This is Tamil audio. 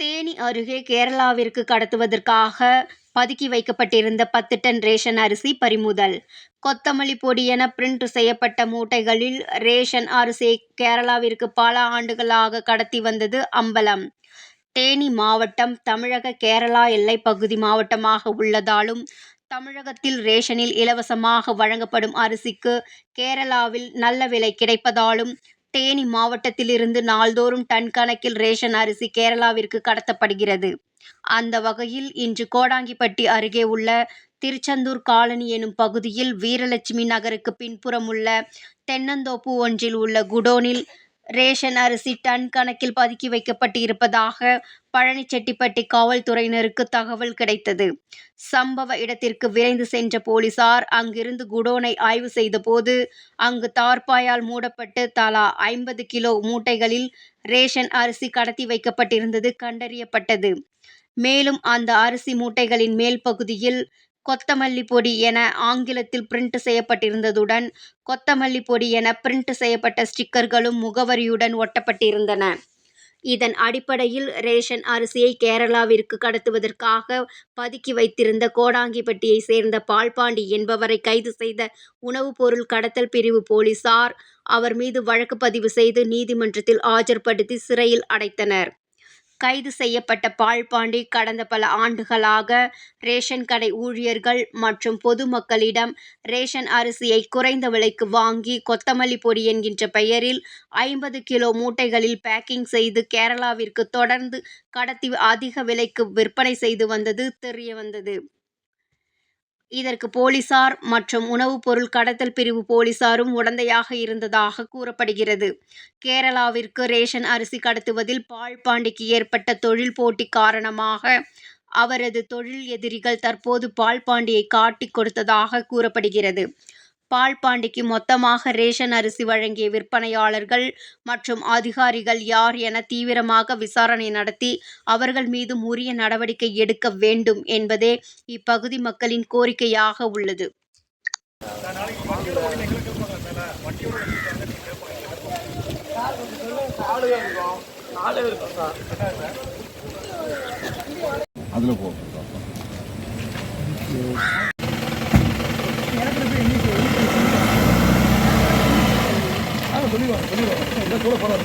தேனி அருகே கேரளாவிற்கு கடத்துவதற்காக பதுக்கி வைக்கப்பட்டிருந்த பத்து டன் ரேஷன் அரிசி பறிமுதல். கொத்தமல்லி பொடி என பிரிண்ட் செய்யப்பட்ட மூட்டைகளில் ரேஷன் அரிசியை கேரளாவிற்கு பல ஆண்டுகளாக கடத்தி வந்தது அம்பலம். தேனி மாவட்டம் தமிழக கேரளா எல்லை பகுதி மாவட்டமாக உள்ளதாலும் தமிழகத்தில் ரேஷனில் இலவசமாக வழங்கப்படும் அரிசிக்கு கேரளாவில் நல்ல விலை கிடைப்பதாலும் தேனி மாவட்டத்திலிருந்து நாள்தோறும் டன் கணக்கில் ரேஷன் அரிசி கேரளாவிற்கு கடத்தப்படுகிறது. அந்த வகையில் இன்று கோடாங்கிப்பட்டி அருகே உள்ள திருச்செந்தூர் காலனி எனும் பகுதியில் வீரலட்சுமி நகருக்கு பின்புறம் உள்ள தென்னந்தோப்பு ஒன்றில் உள்ள குடோனில் ரேஷன் அரிசி டன் கணக்கில் பதுக்கி வைக்கப்பட்டு இருப்பதாக பழனிச்செட்டிப்பட்டி காவல்துறையினருக்கு தகவல் கிடைத்தது. சம்பவ இடத்திற்கு விரைந்து சென்ற போலீசார் அங்கிருந்து குடோனை ஆய்வு செய்தபோது அங்கு தார்பாயால் மூடப்பட்டு தலா ஐம்பது கிலோ மூட்டைகளில் ரேஷன் அரிசி கடத்தி வைக்கப்பட்டிருந்தது கண்டறியப்பட்டது. மேலும் அந்த அரிசி மூட்டைகளின் மேல் பகுதியில் கொத்தமல்லி பொடி என ஆங்கிலத்தில் பிரிண்ட் செய்யப்பட்டிருந்ததுடன் கொத்தமல்லி பொடி என பிரிண்ட் செய்யப்பட்ட ஸ்டிக்கர்களும் முகவரியுடன் ஒட்டப்பட்டிருந்தன. இதன் அடிப்படையில் ரேஷன் அரிசியை கேரளாவிற்கு கடத்துவதற்காக பதுக்கி வைத்திருந்த கோடாங்கிப்பட்டியை சேர்ந்த பால்பாண்டி என்பவரை கைது செய்த உணவுப் பொருள் கடத்தல் பிரிவு போலீசார் அவர் மீது வழக்கு பதிவு செய்து நீதிமன்றத்தில் ஆஜர்படுத்தி சிறையில் அடைத்தனர். கைது செய்யப்பட்ட பால்பாண்டி கடந்த பல ஆண்டுகளாக ரேஷன் கடை ஊழியர்கள் மற்றும் பொதுமக்களிடம் ரேஷன் அரிசியை குறைந்த விலைக்கு வாங்கி கொத்தமல்லி பொடி என்கின்ற பெயரில் ஐம்பது கிலோ மூட்டைகளில் பேக்கிங் செய்து கேரளாவிற்கு தொடர்ந்து கடத்தி அதிக விலைக்கு விற்பனை செய்து வந்தது தெரியவந்தது இதற்கு போலீசார் மற்றும் உணவுப் பொருள் கடத்தல் பிரிவு போலீசாரும் உடந்தையாக இருந்ததாக கூறப்படுகிறது. கேரளாவிற்கு ரேஷன் அரிசி கடத்துவதில் பால்பாண்டிக்கு ஏற்பட்ட தொழில் போட்டி காரணமாக அவரது தொழில் எதிரிகள் தற்போது பால்பாண்டியை காட்டிக் கொடுத்ததாக கூறப்படுகிறது. பால்பாண்டிக்கு மொத்தமாக ரேஷன் அரிசி வழங்கிய விற்பனையாளர்கள் மற்றும் அதிகாரிகள் யார் என தீவிரமாக விசாரணை நடத்தி அவர்கள் மீது உரிய நடவடிக்கை எடுக்க வேண்டும் என்பதே இப்பகுதி மக்களின் கோரிக்கையாக உள்ளது. அதில் போகும் கூட போனது